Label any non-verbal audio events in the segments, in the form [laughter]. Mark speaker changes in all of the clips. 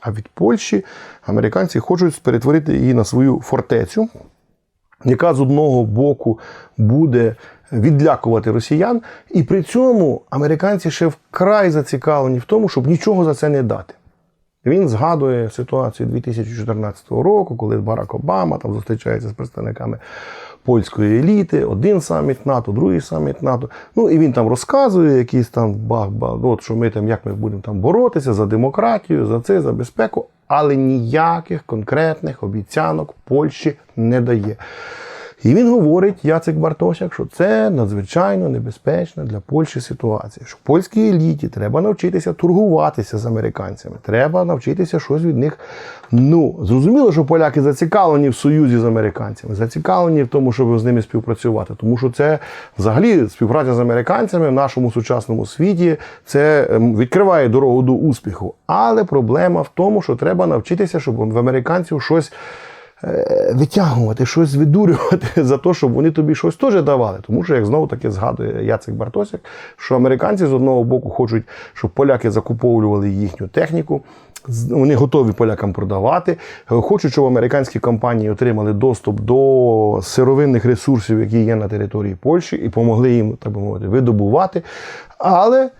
Speaker 1: А від Польщі американці хочуть перетворити її на свою фортецю, яка з одного боку буде відлякувати росіян, і при цьому американці ще вкрай зацікавлені в тому, щоб нічого за це не дати. Він згадує ситуацію 2014 року, коли Барак Обама там зустрічається з представниками польської еліти, один саміт НАТО, другий саміт НАТО. Ну і він там розказує якісь там бах-бах, от що ми там, як ми будемо там боротися за демократію, за це, за безпеку, але ніяких конкретних обіцянок Польщі не дає. І він говорить, Яцек Бартосяк, що це надзвичайно небезпечна для Польщі ситуація. Що польській еліті треба навчитися торгуватися з американцями, треба навчитися щось від них. Ну, зрозуміло, що поляки зацікавлені в союзі з американцями, зацікавлені в тому, щоб з ними співпрацювати. Тому що це взагалі співпраця з американцями в нашому сучасному світі це ем, відкриває дорогу до успіху. Але проблема в тому, що треба навчитися, щоб в американців щось витягувати, щось видурювати [laughs] за те, щоб вони тобі щось теж давали. Тому що, як знову таки згадує Яцек Бартосяк, що американці з одного боку хочуть, щоб поляки закуповували їхню техніку. Вони готові полякам продавати. е, Хочуть, щоб американські компанії отримали доступ до сировинних ресурсів, які є на території Польщі, і помогли їм, так би мовити, видобувати. Але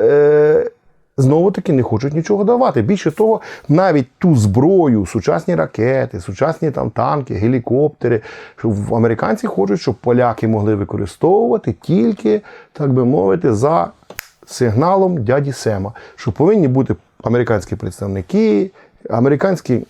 Speaker 1: е, знову таки не хочуть нічого давати. Більше того, навіть ту зброю, сучасні ракети, сучасні там танки, гелікоптери. Американці хочуть, щоб поляки могли використовувати тільки, так би мовити, за сигналом дяді Сема, що повинні бути американські представники, американські.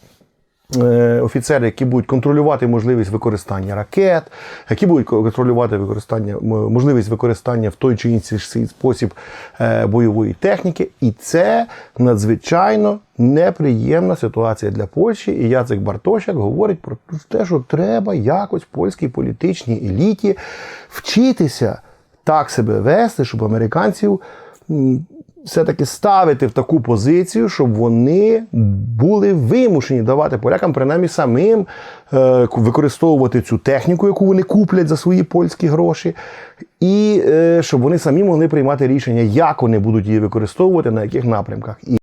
Speaker 1: Е, Офіцери, які будуть контролювати можливість використання ракет, які будуть контролювати використання, можливість використання в той чи інший спосіб е, бойової техніки, і це надзвичайно неприємна ситуація для Польщі. І Яцек Бартошак говорить про те, що треба якось польській політичній еліті вчитися так себе вести, щоб американців все-таки ставити в таку позицію, щоб вони були вимушені давати полякам, принаймні самим е, використовувати цю техніку, яку вони куплять за свої польські гроші, і е, щоб вони самі могли приймати рішення, як вони будуть її використовувати, на яких напрямках.